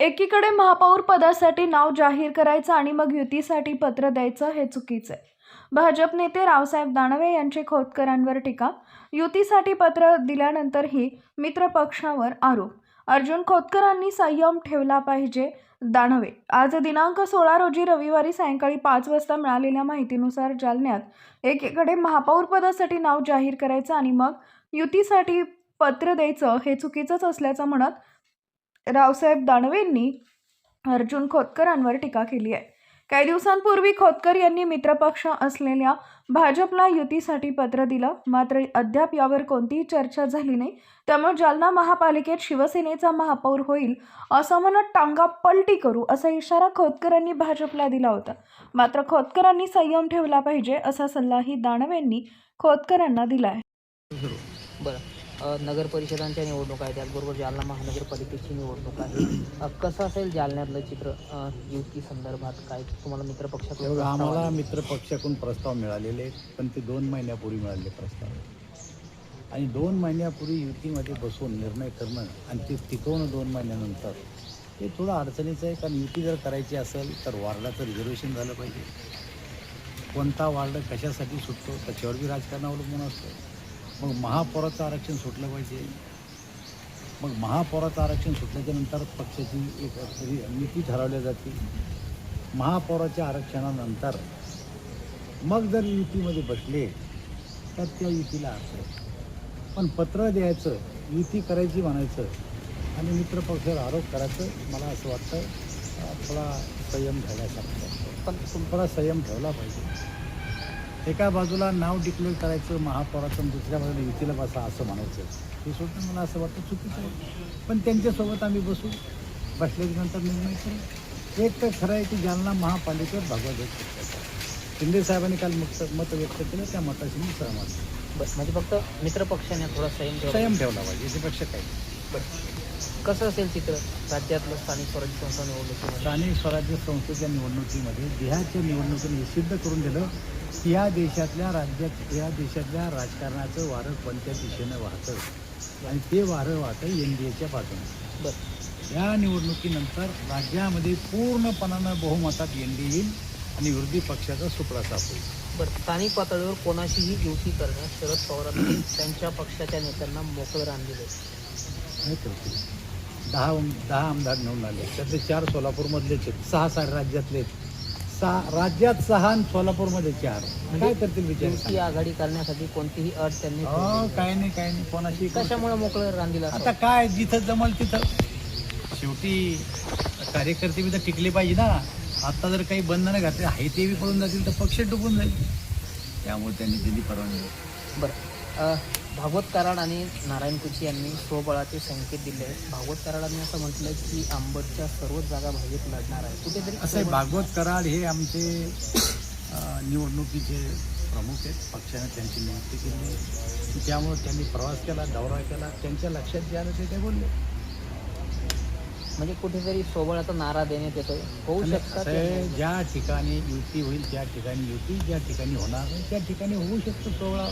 एकीकडे महापौर पदासाठी नाव जाहीर करायचं आणि मग युतीसाठी पत्र द्यायचं हे चुकीचं आहे. भाजप नेते रावसाहेब दानवे यांची खोतकरांवर टीका. युतीसाठी पत्र दिल्यानंतरही मित्र पक्षावर आरोप. अर्जुन खोतकरांनी संयम ठेवला पाहिजे दानवे. आज दिनांक सोळा रोजी रविवारी सायंकाळी पाच वाजता मिळालेल्या माहितीनुसार जालन्यात एकीकडे महापौर पदासाठी नाव जाहीर करायचं आणि मग युतीसाठी पत्र द्यायचं हे चुकीचंच असल्याचं म्हणत रावसाहेब दानवेंनी अर्जुन खोतकरांवर टीका केली आहे. काही दिवसांपूर्वी खोतकर यांनी मित्रपक्ष असलेल्या भाजपला युतीसाठी पत्र दिलं. मात्र अद्याप यावर कोणतीही चर्चा झाली नाही. त्यामुळे जालना महापालिकेत शिवसेनेचा महापौर होईल असं म्हणत टांगा पलटी करू असा इशारा खोतकरांनी भाजपला दिला होता. मात्र खोतकरांनी संयम ठेवला पाहिजे असा सल्लाही दानवेंनी खोतकरांना दिला आहे. बरं. नगर परिषदांच्या निवडणुका आहेत. त्याचबरोबर जालना महानगरपालिकेची निवडणूक आहे. कसं असेल जालन्यातलं चित्र युती संदर्भात? काय तुम्हाला मित्रपक्षाकडून आम्हाला आले? मित्र पक्षाकडून प्रस्ताव मिळालेले पण ते दोन महिन्यापूर्वी मिळालेले प्रस्ताव आणि दोन महिन्यापूर्वी युतीमध्ये बसून निर्णय करणं आणि ते टिकवणं दोन महिन्यानंतर हे थोडं अडचणीचं आहे. कारण युती जर करायची असेल तर वार्डाचं रिझर्वेशन झालं पाहिजे. कोणता वार्ड कशासाठी सुटतो त्याच्यावर बी राजकारण अवलंबून असतं. मग महापौराचं आरक्षण सुटलं पाहिजे. मग महापौराचं आरक्षण सुटल्याच्यानंतर पक्षाची एक नीती ठरवल्या जाते. महापौराच्या आरक्षणानंतर मग जर युतीमध्ये बसले तर त्या युतीला अर्थ आहे. पण पत्र द्यायचं युती करायची म्हणायचं आणि मित्रपक्षावर आरोप करायचं मला असं वाटतं थोडा संयम ठेवल्यासारखं पण थोडा संयम ठेवला पाहिजे. एका बाजूला नाव डिक्लेअर करायचं महापौराचं दुसऱ्या बाजूला युतीला बसा असं म्हणायचं. हे सुद्धा मला असं वाटतं चुकीचं आहे. पण त्यांच्यासोबत आम्ही बसू. बसल्याच्या नंतर निर्णय करू. एक तर खरं आहे की जालना महापालिकेवर भगवत शिंदे साहेबांनी काल मत मत व्यक्त केलं त्या मताशी मी सहमत. बरं म्हणजे फक्त मित्रपक्षाने थोडा संयम संयम ठेवला पाहिजे याच्यापेक्षा काही. बरं. कसं असेल चित्र राज्यातलं स्थानिक स्वराज्य संस्था निवडणुकीमध्ये? स्थानिक स्वराज्य संस्थेच्या निवडणुकीमध्ये बिहारच्या निवडणुकीने सिद्ध करून दिलं या देशातल्या राज्यात या देशातल्या राजकारणाचं वारं कोणत्या दिशेनं वाहतं? आणि ते वारं वाहतं एन डी एच्या बाजूने. बरं. या निवडणुकीनंतर राज्यामध्ये पूर्णपणानं बहुमतात एन डी येईल आणि विरोधी पक्षाचा सुपडा साफ होईल. बरं. स्थानिक पातळीवर कोणाशीही युती करण्यास शरद पवारांनी त्यांच्या पक्षाच्या नेत्यांना मोकळं रान दिले दहा दहा आमदार निवडून आले. त्यातले चार सोलापूरमधलेच आहेत. सहा सारे राज्यातले आहेत. सहा राज्यात सहा आणि सोलापूरमध्ये चार. काय करतील विचार आघाडी करण्यासाठी कोणतीही अट त्यांनी हो. काय नाही. काय नाही कोणाशी कशामुळे मोकळं असं? आता काय जिथं जमल तिथं. शेवटी कार्यकर्ते बी तर टिकले पाहिजे ना. आता जर काही बंधनं घातले आहे ते बी पडून जातील तर पक्ष डुबून जाईल. त्यामुळे त्यांनी दिली परवानगी. बरं. अ, भागवत कराड आणि नारायण कुची यांनी स्वबळाचे संकेत दिले आहेत. भागवत कराडांनी असं म्हटलं की आंबटच्या सर्वच जागा भाजप लढणार आहे. कुठेतरी असं भागवत कराड हे आमचे निवडणुकीचे प्रमुख आहेत. पक्षाने त्यांची नियुक्ती केली. आहे त्यामुळे त्यांनी प्रवास केला दौरा केला. त्यांच्या लक्षात जे आलं ते ते बोलले. म्हणजे कुठेतरी सोबळाचा नारा देण्यात येतोय. होऊ आहे, ज्या ठिकाणी युती होईल त्या ठिकाणी युती ज्या ठिकाणी होणार नाही त्या ठिकाणी होऊ शकतं सोहळा